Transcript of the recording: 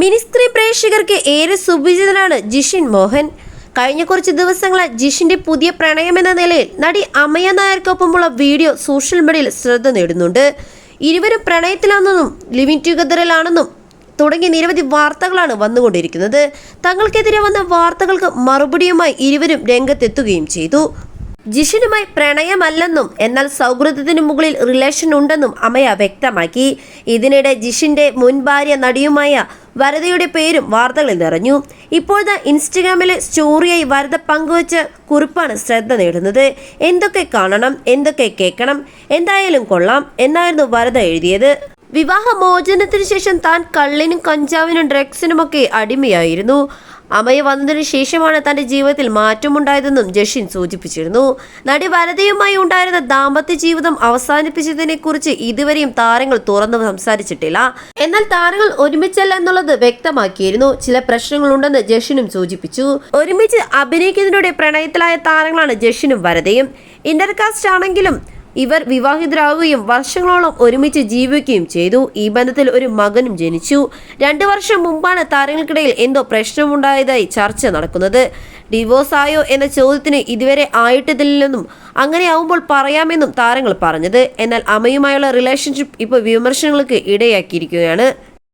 Mini screen പ്രേക്ഷകർക്ക് ഏറെ സുപരിചിതനാണ് ജിഷിൻ മോഹൻ. കഴിഞ്ഞ കുറച്ച് ദിവസങ്ങളായി ജിഷിന്റെ പുതിയ പ്രണയമെന്ന നിലയിൽ നടി അമയ നായർക്കൊപ്പമുള്ള വീഡിയോ സോഷ്യൽ മീഡിയയിൽ ശ്രദ്ധ നേടുന്നുണ്ട്. ഇരുവരും പ്രണയത്തിലാണെന്നും ലിവിങ് ടുഗദറിലാണെന്നും തുടങ്ങിയ നിരവധി വാർത്തകളാണ് വന്നുകൊണ്ടിരിക്കുന്നത്. തങ്ങൾക്കെതിരെ വന്ന വാർത്തകൾക്ക് മറുപടിയുമായി ഇരുവരും രംഗത്തെത്തുകയും ചെയ്തു. ജിഷിനുമായി പ്രണയമല്ലെന്നും എന്നാൽ സൗഹൃദത്തിനു മുകളിൽ റിലേഷൻ ഉണ്ടെന്നും അമയ വ്യക്തമാക്കി. ഇതിനിടെ ജിഷിന്റെ മുൻ ഭാര്യ നടിയുമായ വരദയുടെ പേരും വാർത്തകളിൽ നിറഞ്ഞു. ഇപ്പോഴത്തെ ഇൻസ്റ്റഗ്രാമിലെ സ്റ്റോറിയായി വരദ പങ്കുവച്ച കുറിപ്പാണ് ശ്രദ്ധ നേടുന്നത്. എന്തൊക്കെ കാണണം എന്തൊക്കെ കേൾക്കണം എന്തായാലും കൊള്ളാം എന്നായിരുന്നു വരദ എഴുതിയത്. വിവാഹ മോചനത്തിനു ശേഷം താൻ കള്ളിനും കഞ്ചാവിനും ഡ്രഗ്സിനുമൊക്കെ അടിമയായിരുന്നു. അമയ വന്നതിനു ശേഷമാണ് തന്റെ ജീവിതത്തിൽ മാറ്റമുണ്ടായതെന്നും ജഷിൻ സൂചിപ്പിച്ചിരുന്നു. നടി വരതയുമായി ഉണ്ടായിരുന്ന ദാമ്പത്യ ജീവിതം അവസാനിപ്പിച്ചതിനെ കുറിച്ച് ഇതുവരെയും താരങ്ങൾ തുറന്നു സംസാരിച്ചിട്ടില്ല. എന്നാൽ താരങ്ങൾ ഒരുമിച്ചല്ല എന്നുള്ളത് വ്യക്തമാക്കിയിരുന്നു. ചില പ്രശ്നങ്ങളുണ്ടെന്ന് ജഷിനും സൂചിപ്പിച്ചു. ഒരുമിച്ച് അഭിനയിക്കുന്നതിലൂടെ പ്രണയത്തിലായ താരങ്ങളാണ് ജഷിനും വരതയും ഇന്റർകാസ്റ്റ് ആണെങ്കിലും ഇവർ വിവാഹിതരാകുകയും വർഷങ്ങളോളം ഒരുമിച്ച് ജീവിക്കുകയും ചെയ്തു. ഈ ബന്ധത്തിൽ ഒരു മകനും ജനിച്ചു. രണ്ടു വർഷം മുമ്പാണ് താരങ്ങൾക്കിടയിൽ എന്തോ പ്രശ്നമുണ്ടായതായി ചർച്ച നടക്കുന്നത്. ഡിവോഴ്സ് ആയോ എന്ന ചോദ്യത്തിന് ഇതുവരെ ആയിട്ടില്ലെന്നും അങ്ങനെയാവുമ്പോൾ പറയാമെന്നും താരങ്ങൾ പറഞ്ഞത്. എന്നാൽ അമ്മയുമായുള്ള റിലേഷൻഷിപ്പ് ഇപ്പോൾ വിമർശനങ്ങൾക്ക് ഇടയാക്കിയിരിക്കുകയാണ്.